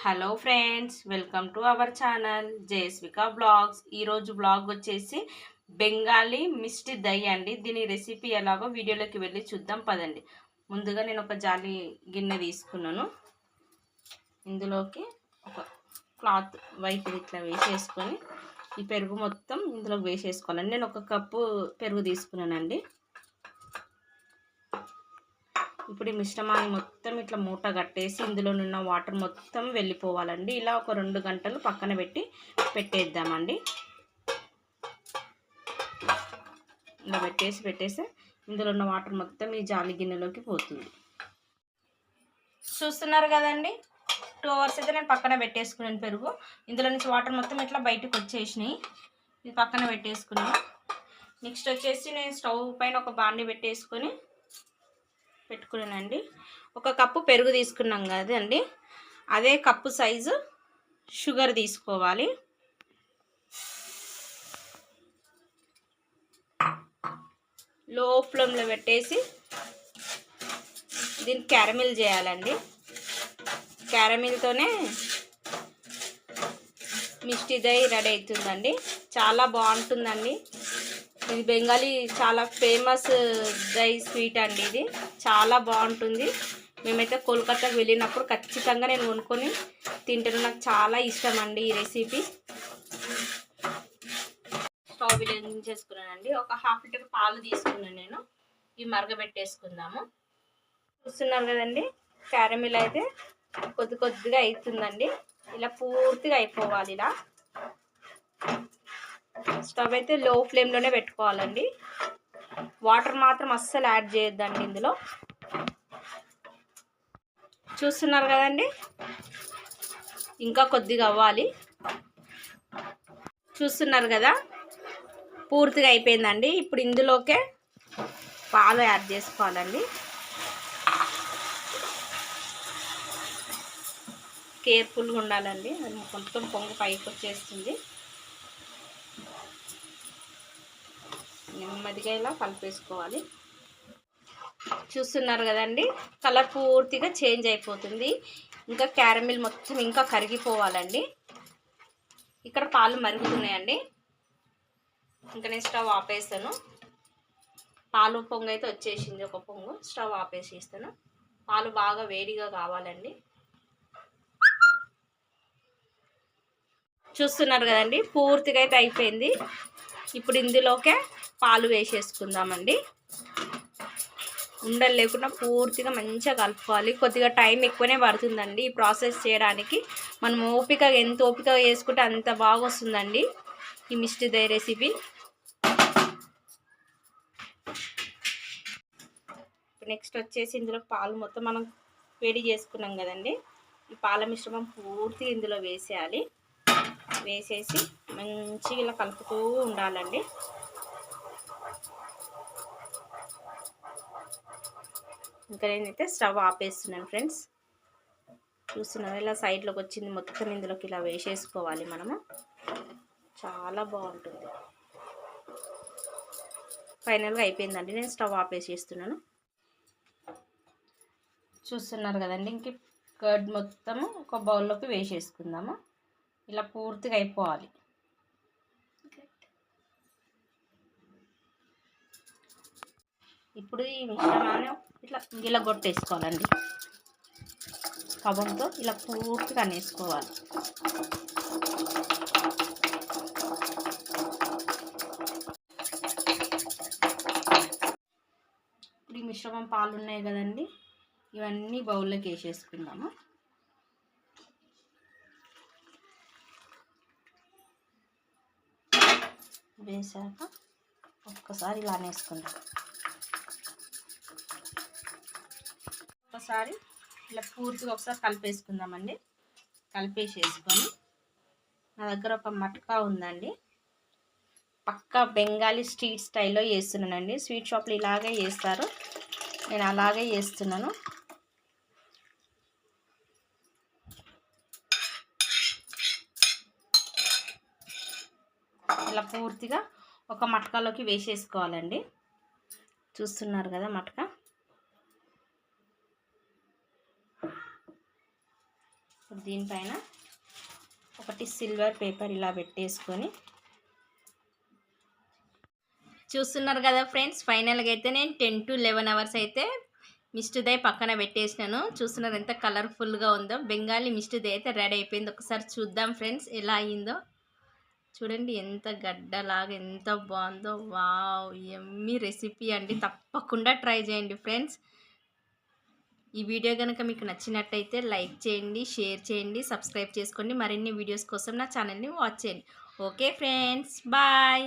Hello friends welcome to our channel Jayaswika blogs ఈరోజు blog వచ్చేసి Bengali misty dahi అండి. దీని రెసిపీ ఎలాగో వీడియోలోకి వెళ్ళి చూద్దాం పదండి. ముందుగా నేను ఒక జాలి గిన్నె తీసుకున్నాను. ఇందులోకి ఒక క్లాత్ వైట్ ఇట్లా వేసేసుకొని ఈ పెరుగు మొత్తం ఇందులోకి వేసేసుకోవాలండి. నేను ఒక కప్పు పెరుగు తీసుకున్నానండి. ఇప్పుడు ఈ మిశ్రమాన్ని మొత్తం ఇట్లా మూట కట్టేసి ఇందులో ఉన్న వాటర్ మొత్తం వెళ్ళిపోవాలండి. ఇలా ఒక రెండు గంటలు పక్కన పెట్టి పెట్టేద్దామండి. ఇలా పెట్టేసి పెట్టేసి ఇందులో ఉన్న వాటర్ మొత్తం ఈ జాలి గిన్నెలోకి పోతుంది. చూస్తున్నారు కదండి? టూ అవర్స్ అయితే నేను పక్కన పెట్టేసుకున్నాను పెరుగు. ఇందులో నుంచి వాటర్ మొత్తం ఇట్లా బయటకు వచ్చేసినాయి. ఇది పక్కన పెట్టేసుకున్నాను. నెక్స్ట్ వచ్చేసి నేను స్టవ్ పైన ఒక బాండి పెట్టేసుకొని పెట్టుకున్నానండి. ఒక కప్పు పెరుగు తీసుకున్నాం కదండి. అదే కప్పు సైజు షుగర్ తీసుకోవాలి. లో ఫ్లేమ్లో పెట్టేసి దీన్ని క్యారమిల్ చేయాలండి. క్యారమిల్తోనే మిస్టీ దై రెడీ అవుతుందండి. చాలా బాగుంటుందండి. ఇది బెంగాలీ చాలా ఫేమస్ డ్రై స్వీట్ అండి ఇది. చాలా బాగుంటుంది. మేమైతే కోల్కతాకి వెళ్ళినప్పుడు ఖచ్చితంగా నేను కొనుక్కొని తింటాను. నాకు చాలా ఇష్టం అండి ఈ రెసిపీ. స్టవ్ చేసుకున్నానండి ఒక హాఫ్ లీటర్ పాలు తీసుకున్నాను నేను. ఇవి మరగబెట్టేసుకుందాము. చూస్తున్నారు కదండి క్యారమిల్ అయితే కొద్ది కొద్దిగా అవుతుందండి ఇలా పూర్తిగా అయిపోవాలి ఇలా. స్టవ్ అయితే లో ఫ్లేమ్లోనే పెట్టుకోవాలండి. వాటర్ మాత్రం అస్సలు యాడ్ చేయొద్దండి ఇందులో. చూస్తున్నారు కదండి? ఇంకా కొద్దిగా అవ్వాలి. చూస్తున్నారు కదా? పూర్తిగా అయిపోయిందండి. ఇప్పుడు ఇందులోకే పాలు యాడ్ చేసుకోవాలండి. కేర్ఫుల్గా ఉండాలండి. అది మొత్తం పొంగు పైకి వచ్చేస్తుంది. నెమ్మదిగా ఇలా కలిపేసుకోవాలి. చూస్తున్నారు కదండి కలర్ పూర్తిగా చేంజ్ అయిపోతుంది. ఇంకా క్యారమిల్ మొత్తం ఇంకా కరిగిపోవాలండి. ఇక్కడ పాలు మరుగుతున్నాయండి. ఇంకా నేను స్టవ్ ఆపేస్తాను. పాలు పొంగు అయితే వచ్చేసింది ఒక పొంగు. స్టవ్ ఆపేసేస్తాను. పాలు బాగా వేడిగా కావాలండి. చూస్తున్నారు కదండి పూర్తిగా అయితే అయిపోయింది. ఇప్పుడు ఇందులోకే పాలు వేసేసుకుందామండి. ఉండలు లేకుండా పూర్తిగా మంచిగా కలుపుకోవాలి. కొద్దిగా టైం ఎక్కువనే పడుతుందండి ఈ ప్రాసెస్ చేయడానికి. మనం ఓపిక ఎంత ఓపిక వేసుకుంటే అంత బాగా వస్తుందండి ఈ మిస్టీ దే రెసిపీ. నెక్స్ట్ వచ్చేసి ఇందులో పాలు మొత్తం మనం వేడి చేసుకున్నాం కదండి. ఈ పాల మిశ్రమం పూర్తిగా ఇందులో వేసేయాలి. వేసేసి మంచిగా ఇలా కలుపుతూ ఉండాలండి. ఇంకా నేనైతే స్టవ్ ఆపేస్తున్నాను ఫ్రెండ్స్. చూస్తున్నాను ఇలా సైడ్లోకి వచ్చింది మొత్తం ఇందులోకి ఇలా వేసేసుకోవాలి మనము. చాలా బాగుంటుంది. ఫైనల్గా అయిపోయిందండి నేను స్టవ్ ఆపేసేస్తున్నాను. చూస్తున్నారు కదండి ఇంక కర్డ్ మొత్తము ఒక బౌల్లోకి వేసేసుకుందాము. ఇలా పూర్తిగా అయిపోవాలి. ఇప్పుడు ఈ మిశ్రమాన్ని ఇట్లా ఇలా కొట్టేసుకోవాలండి. కబంతో ఇలా పూర్తిగా అనేసుకోవాలి ఇప్పుడు ఈ మిశ్రమం పాలు ఉన్నాయి కదండి ఇవన్నీ బౌల్లోకి వేసేసుకుందాము. వేసాక ఒక్కసారి ఇలా వేసుకుందాం ఒకసారి ఇలా పూర్తిగా ఒకసారి కలిపేసుకుందామండి. కలిపేసేసుకొని నా దగ్గర ఒక మట్కా ఉందండి. పక్కా బెంగాలీ స్ట్రీట్ స్టైల్లో చేస్తున్నానండి. స్వీట్ షాప్లు ఇలాగే చేస్తారు. నేను అలాగే చేస్తున్నాను. ఇలా పూర్తిగా ఒక మట్కాలోకి వేసేసుకోవాలండి. చూస్తున్నారు కదా మటక? దీనిపైన ఒకటి సిల్వర్ పేపర్ ఇలా పెట్టేసుకొని చూస్తున్నారు కదా ఫ్రెండ్స్ ఫైనల్గా అయితే నేను టెన్ టు లెవెన్ అవర్స్ అయితే మిస్ట్ దై పక్కన పెట్టేసినాను. చూస్తున్నారు ఎంత కలర్ఫుల్గా ఉందో. బెంగాలీ మిస్ట్ దై అయితే రెడీ అయిపోయింది. ఒకసారి చూద్దాం ఫ్రెండ్స్ ఎలా అయిందో. చూడండి ఎంత గడ్డలాగా ఎంత బాగుందో. వావ్ ఎమ్మి రెసిపీ అండి. తప్పకుండా ట్రై చేయండి ఫ్రెండ్స్. ఈ వీడియో కనుక మీకు నచ్చినట్టయితే లైక్ చేయండి షేర్ చేయండి సబ్స్క్రైబ్ చేసుకోండి. మరిన్ని వీడియోస్ కోసం నా ఛానల్ని వాచ్ చేయండి. Okay friends bye.